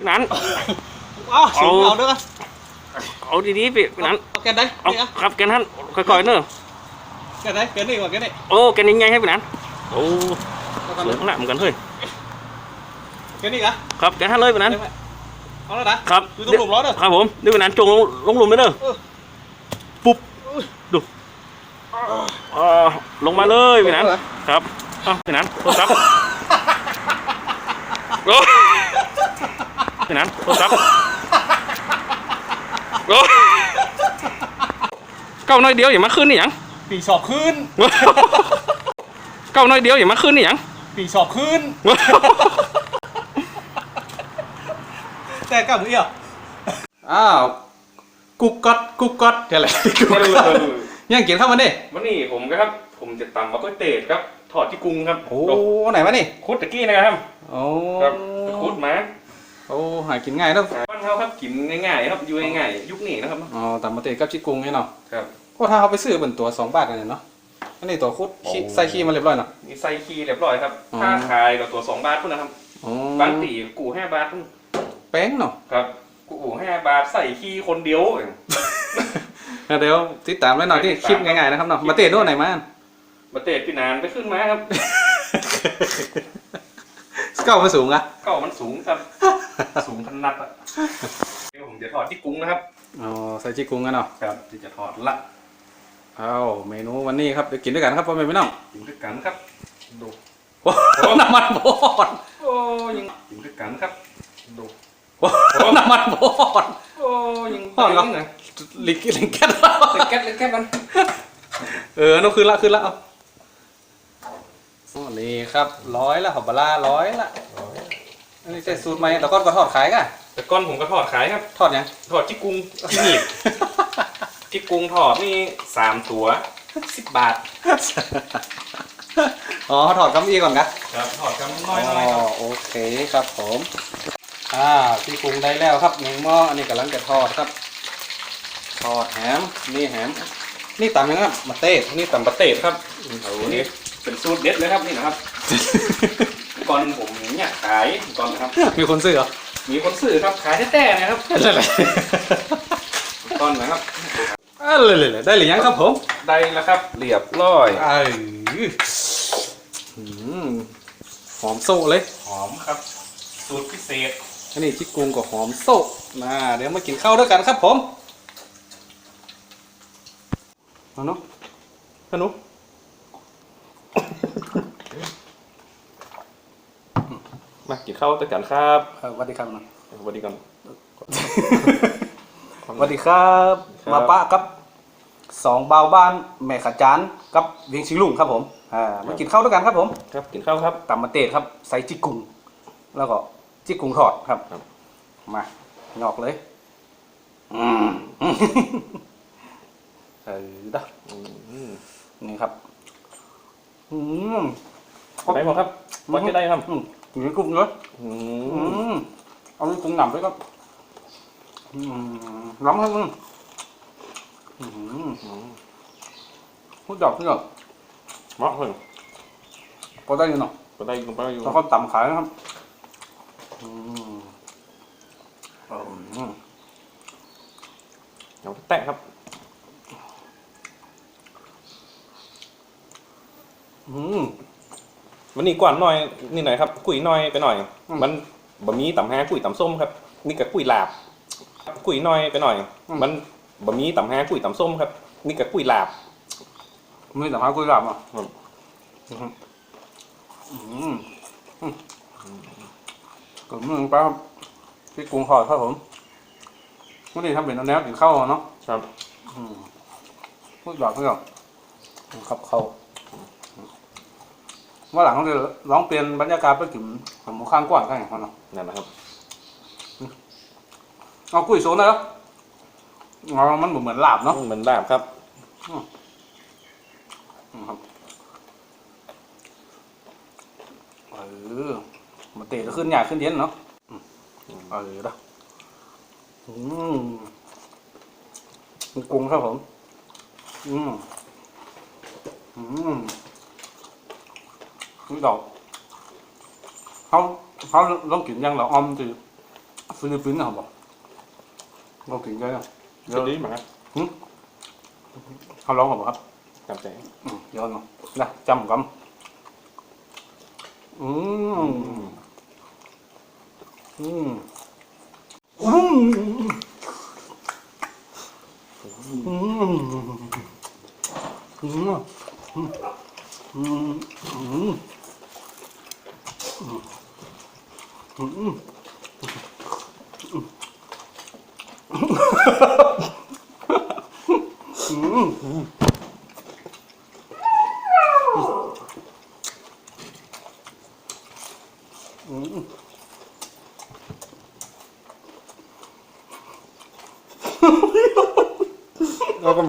พี่นันอ้าวสูงเอาเอาด้วยกันเอาดีๆพี่พี่นันเอาแกนได้เอานี่อะครับแกนท่านค่อยๆเนอะแกนได้แกนนี่กว่าแกนนี่โอ้แกนยังไงให้พี่นันโอ้เอากันสูเลยงหนักเหมือนกันเฮ้ยแกนนี่อะครับแกนท่านเลยพี่นันได้ไหมเอาแล้วนะครับอยู่ตรงหลุมล้อเด้อครับผมนี่พี่นันจงลงลงหลุมไปเนอะเออปุ๊บดูอ่าลงมาเลยพี่นันลงแล้วเหรอครับเอ้าพี่นันโทษครับ โอ้พี่นันโทษครับโอ้เก้าน้อยเดียวอย่ามาขึ้นนี่หยังปีสอบขึ้น เก้าน้อยเดียวอย่ามาขึ้นนี่หยังปีสอบขึ้น แต่กับมือเอี่ยวอ้าวกุกกัดกุกกัดเท่าไหร่ยังกินข้าวมันดิวันนี้ผมครับ ผมจะตำมะกอยเตดครับ ถอดที่กรุงครับโอ้ไหนวะนี่คุดตะกี้นะครับโอ้ครับคุดมา โอ้หากินง่ายเนาะบ้านเขาครับกินง่ายๆครับอยู่ง่ายๆยุคนี้นะครับอ๋อตามมาเตะกับชิกุงไงเนาะครับก็ถ้าเขาไปซื้อเป็นตัวสองบาทกันเนี่ยเนาะอันนี้ตัวคุดขี้โอ้ใส่ขี้มาเรียบร้อยเนาะมีไซคีเรียบร้อยครับอ๋อค่าขายกับตัวสองบาทพุ่นนะครับอ๋อบางตีกูห้าบาทพุ่นแป้งเนาะครับกูห้าบาทใส่คีคนเดียวเองเดี๋ยวติดตามไว้หน่อยที่คลิปง่ายๆนะครับเนาะมาเตะด้วยไหนมามาเตดพี่นานไปขึ้นมาครับเก้ามาสูงอะเก้ามันสูงครับ สูงขนาดอะเดี๋ยวผมจะถอดที่กรุงนะครับ อ๋อใส่ชิกุงกันเนาะครับที่จะถอดละเอาเมนูวันนี้ครับเดี๋ยวกินด้วยกันครับพ่อแม่พี่น้องกินด้วยกันครับดูโอ้น้ำมันบอดโอ้ยังกินด้วยกันครับดูโอ้น้ำมันบอดโอ้ยังพ่อเหรอยังไงลิกลิงแก๊สเล็กแก๊สเล็กแก๊สมันเออนั่นคือละคือละเอาอ๋อนี่ครับร้อยละหอบบลาร้อยละ อันนี้ใส่สูตรใหม่แล้วก็ก็ทอดขายกันแต่ก้อนผมก็ทอดขายครับ ทอดยังทอดที่กรุงที่หนีบที่กรุงทอดนี่สามตัวสิบบาท อ๋อถอดกำอีก่อนครับครับทอดกันอ๋น้อยๆครับอโอเคครับผมอ่าที่ปรุงได้แล้วครับหนึ่งหม้ออันนี้กำลังจะทอดครับ ทอดแหมนี่แหมนี่ตำยังครับมาเต้นี่ตำปะเตดครับโอ้โหนี่เป็นสูตรเด็ดเลยครับนี่นะครับ ก่อนผมเนี่ยขายก่อนนะครับ มีคนซื้อเหรอมีคนซื้อครับขายแท้ๆนะครับอะไรก่อนนะครับ อะไรเลยได้หรือยังครับผมได้แล้วครับเรียบร้อยเออหืมหอมโซ่เลย หอมครับ สูตรพิเศษอันนี้ที่กรุงกับหอมโซ่มาเดี๋ยวมากินข้าวด้วยกันครับผมเอาเนาะขนุ มากินข้าวด้วยกันครับสวัสดีครับนะสวัสดีกันสวัสดีครับครับมาป้าครับสองเบาวบ้านแม่ขจานกับเวียงชิลุงครับผมอ่ามากินข้าวด้วยกันครับผม ครับกินข้าวครับตำมะเตดครับใส่จิกกุงแล้วก็จิกกุงทอดครับครับมาหยอกเลยอืมเออเด้ออืมนี่ครับอืมได้หมดครับวัดจะได้ครับ อืมอยู่ในกลุ่มเลยอือืมมเอาในกลุ่มหนำด้วยครับอืมร้องครับอืมอืมพูดดอกพูดดอกเหมาะเลยพอได้อยู่เนาะก็ได้ก็ได้อยู่แล้วก็ตำขายนะครับอืมอืมเอาแตะครับอืม วันนี้กวนหน่อยนี่หน่อยครับกุยหน่อยไปหน่อย อืม มันบะหมี่ตำแห้กุยตำส้มครับ นี่กับกุยลาบกุยหน่อยไปหน่อยอืมมันบะหมี่ตำแห้กุยตำส้มครับ นี่กับกุยลาบ ไม่แต่พากุยหลับอะครับ อืมอืมอืมก็มึงป้าครับที่กรุงทอดครับผมวันนี้ทำเป็นแนวกินข้าวเนาะครับ อืมพูดหยอกพูดหยอกครับเขา ว่าหลังเขาจะร้องเปลี่ยนบรรยากาศไปถึงผมข้างกว้างข้างอย่างนั้นเนาะนั่นนะครับเอากุ้ยโซนได้แล้วอ๋อมันเหมือนลาบเนาะเหมือนลาบครับอืมครับเออมาเตะจะขึ้นหยาขึ้นเย็นเนาะอืมเออเด้ออืมกรุงครับผม อืมอืม นี่ดอกเขาเขาลองกินยังเหรอออมจืฟิลิปปินส์นะครับบอกเรากินกันนะเดี๋ยจะวดีไหมครับเขาร้องกับครับจำใจอืมเดี๋ยวเนาะนะจำกันอืมอืมอืมอืมอืม 음. 음. 음. 약간